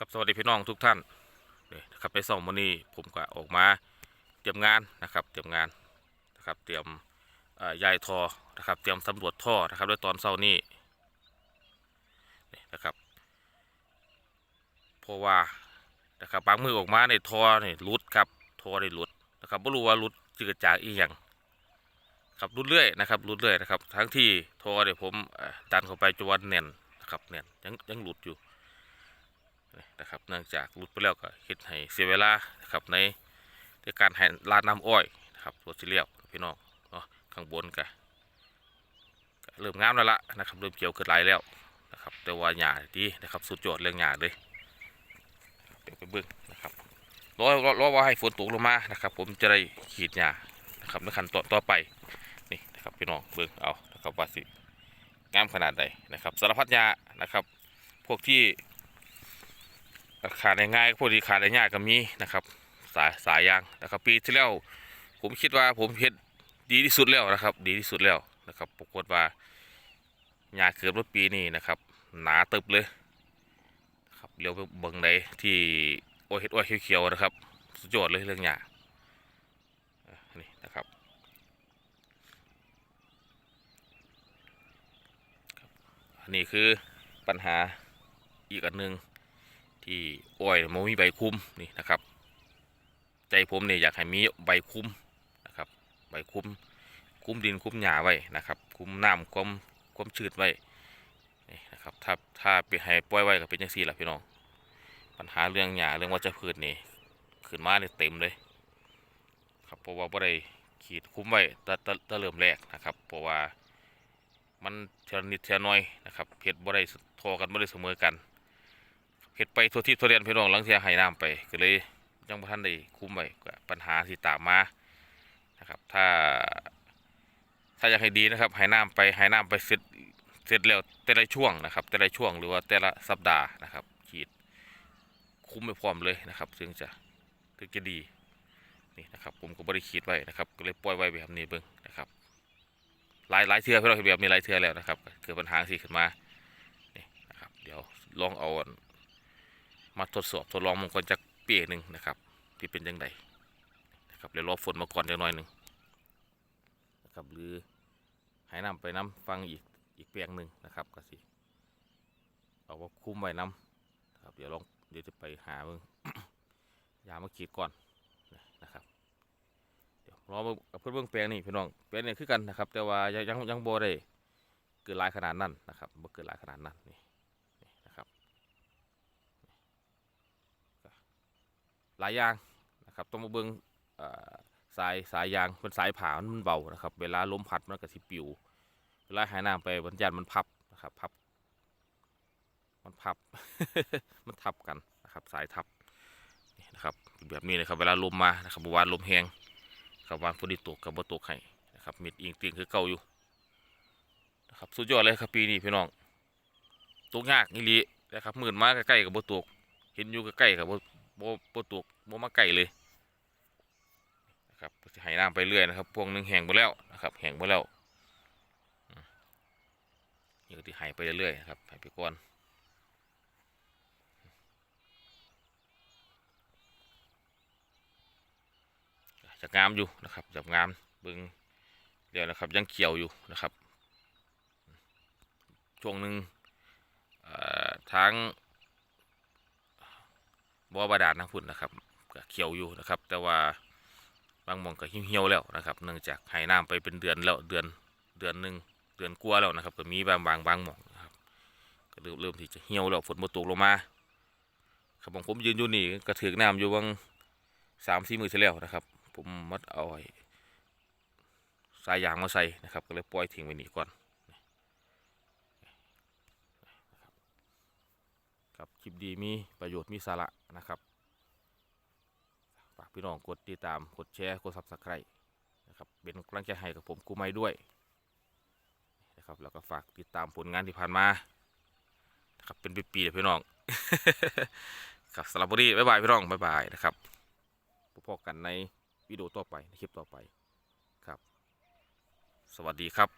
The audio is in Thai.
ครับสวัสดีพี่น้องทุกท่านนี่นะครับในสองวันนี้ผมก็ออกมาเตรียมงานนะครับ เตรียมงานนะครับเตรียมเอ่อยายทอนะครับ เตรียมสำรวจท่อนะครับด้วยตอนเช้านี้นี่นะครับเพราะว่านะครับบางมือออกมาในท่อนี่รุดครับท่อได้รุดนะครับไม่รู้ว่ารุดเจือจากอีหยังครับรุดเรื่อยนะครับรุดเรื่อยนะครับทั้งที่ท่อเนี่ยผมดันเข้าไปจวนแน่นนะครับแน่นยังยังหลุดอยู่ นะครับเนื่องจากหลุดไปแล้วก็เฮ็ดให้เสียเวลานะครับในในการให้ลาดน้ำอ้อยนะครับตัวสีเลียวพี่น้องเนาะข้างบนก็เริ่มงามแล้วละนะครับเริ่มเกี่ยวขึ้นหลายแล้วนะครับแต่ว่าหญ้าดีนะครับสุดยอดเรื่องหญ้าเลยเดี๋ยวไปเบิ่งนะครับรอรอรอว่าให้ฝนตกลงมานะครับ ผมจะได้ขีดหญ้านะครับในขั้นตอนต่อไปนี่นะครับพี่น้องเบิ่งเอานะครับว่าสิงามขนาดใดนะครับสารพัดหญ้านะครับ พวกที่ ขาดง่ายๆพวกที่ขาดได้ยก็มีนะครับ สายสายยางนะครับ ปีที่แล้วผมคิดว่าผมเฮ็ดดีที่สุดแล้วนะครับ ดีที่สุดแล้วนะครับปรากฏว่าหญ้าเกิดเมื่อปีนี้นะครับ หนาตึบเลยครับเลี้ยวไปเบิ่งใดที่โอ้ยเฮ็ดอ้อยเขียวๆนะครับ สุดยอดเลยเรื่องหญ้าอะนี่นะครับครับอันนี้คือปัญหาอีกอันหนึ่ง ที่อ้อยมันมีใบคุ้มนี่นะครับ ใจผมเนี่ยอยากให้มีใบคุ้มนะครับ ใบคุ้มคุ้มดินคุ้มหญ้าไว้นะครับ คุ้มน้ำคุ้มคุ้มชืดไว้นี่นะครับถ้าถ้าไปให้ปล่อยไว้ก็เป็นจังซี่แหละพี่น้อง ปัญหาเรื่องหญ้าเรื่องวัชพืชนี่ขึ้นมาเนี่ยเต็มเลย ครับเพราะว่าบ่ได้ขีดคุ้มไว้แตะตะตะเริ่มแรกนะครับ เพราะว่ามันเทอนิดเทอน้อยนะครับเฮ็ดบ่ได้ทอกันบ่ได้เสมอกัน เฮ็ดไปทั่วที่ทั่วเรียนพี่น้องหลังเสียให้น้ำไปก็เลยยังบ่ทันได้คุ้มไว้ปัญหาที่ตามมานะครับ ถ้า ถ้าอยากให้ดีนะครับให้น้ำไปให้น้ำไปเสร็จเสร็จแล้วแต่ละช่วงนะครับ แต่ละช่วงหรือว่าแต่ละสัปดาห์นะครับขีดคุ้มไปพร้อมเลยนะครับถึงจะถึงจะดีนี่นะครับผมก็บริขีดไว้นะครับก็เลยปล่อยไว้แบบนี้เบิ่งนะครับหลายหลายเทือพี่น้องเห็นแบบนี้หลายเทือแล้วนะครับเกิดปัญหาสิขึ้นมานี่นะครับเดี๋ยวลองเอา มาทดสอบทดลองมันก่อนจากเปียหนึ่งนะครับที่เป็นยังไงนะครับเดี๋ยวรอฝนมาก่อนจักหน่อยหนึ่งนะครับหรือให้น้ำไปน้ำฟังอีกอีกเปียงหนึ่งนะครับก็สิเอาว่าคุ้มไว้น้ำนะครับเดี๋ยวลองเดี๋ยวจะไปหาเบิ่งยามาขีดก่อนนะครับเดี๋ยวรอเพื่อนเบิ่งแปลงนี่พี่น้องแปลงนี่คือกันนะครับ แต่ว่ายังยังยังบ่ได้เกิดลายขนาดนั้นนะครับบ่เกิดลายขนาดนั้นนี่นะครับ หลายอย่างนะครับต้องมาเบิ่งเอ่อสายสายยางเป็นสายผ่ามันเบานะครับ เวลาลมพัดมันก็สิปิว เวลาหายน้ำไปบรรยันมันพับนะครับพับ มันพับ มันทับกันนะครับ สายทับนะครับเป็นแบบนี้เลยครับเวลาลมมานะครับบวานลมแห้งครับวานฝนตกกับบ่ตกให้นะครับมิดอิงติงคือเก่าอยู่นะครับสุดยอดเลยครับปีนี้พี่น้องตกยากนี่ลีนะครับหมื่นมาใกล้ๆกับบ่ตกเห็นอยู่ใกล้ๆกับบ่ โบโบตุกโบมาไก่เลยนะครับจะให้น้ำไปเรื่อยนะครับ พวงหนึ่งแห้งไปแล้วนะครับแห้งไปแล้วอืมนี่ที่ให้ไปเรื่อยๆครับให้ไปก่อนจะงามอยู่นะครับจะงามเบึงเดียวนะครับยังเขียวอยู่นะครับช่วงหนึ่งเอ่อทาง บ่อบาดาลนะพุ่นนะครับก็เขียวอยู่นะครับ แต่ว่าบางหมองก็เหี่ยวแล้วนะครับเนื่องจากให้น้ำไปเป็นเดือนแล้วเดือนเดือนหนึ่งเดือนกว่าแล้วนะครับ ก็มีบางบางบางหมองนะครับก็เริ่มเริ่มที่จะเหี่ยวแล้วฝนบ่ตกลงมาครับของผมยืนอยู่นี่ก็ถือน้ำอยู่บางสามสี่มือที่แล้วนะครับ ผมมัดเอาสายยางมาใส่นะครับ ก็เลยปล่อยทิ้งไว้นี่ก่อนครับคลิปดีมีประโยชน์มีสาระ นะครับฝากพี่น้องกดติดตามกดแชร์กดซับสไครต์นะครับเป็นกำลังใจให้กับผมกูไม่ด้วยนะครับแล้วก็ฝากติดตามผลงานที่ผ่านมานะครับเป็นปีๆเลยพี่น้องครับสำหรับวันนี้บ๊ายบายพี่น้องบ๊ายบายนะครับพบกันในวิดีโอต่อไปในคลิปต่อไปครับ สวัสดีครับ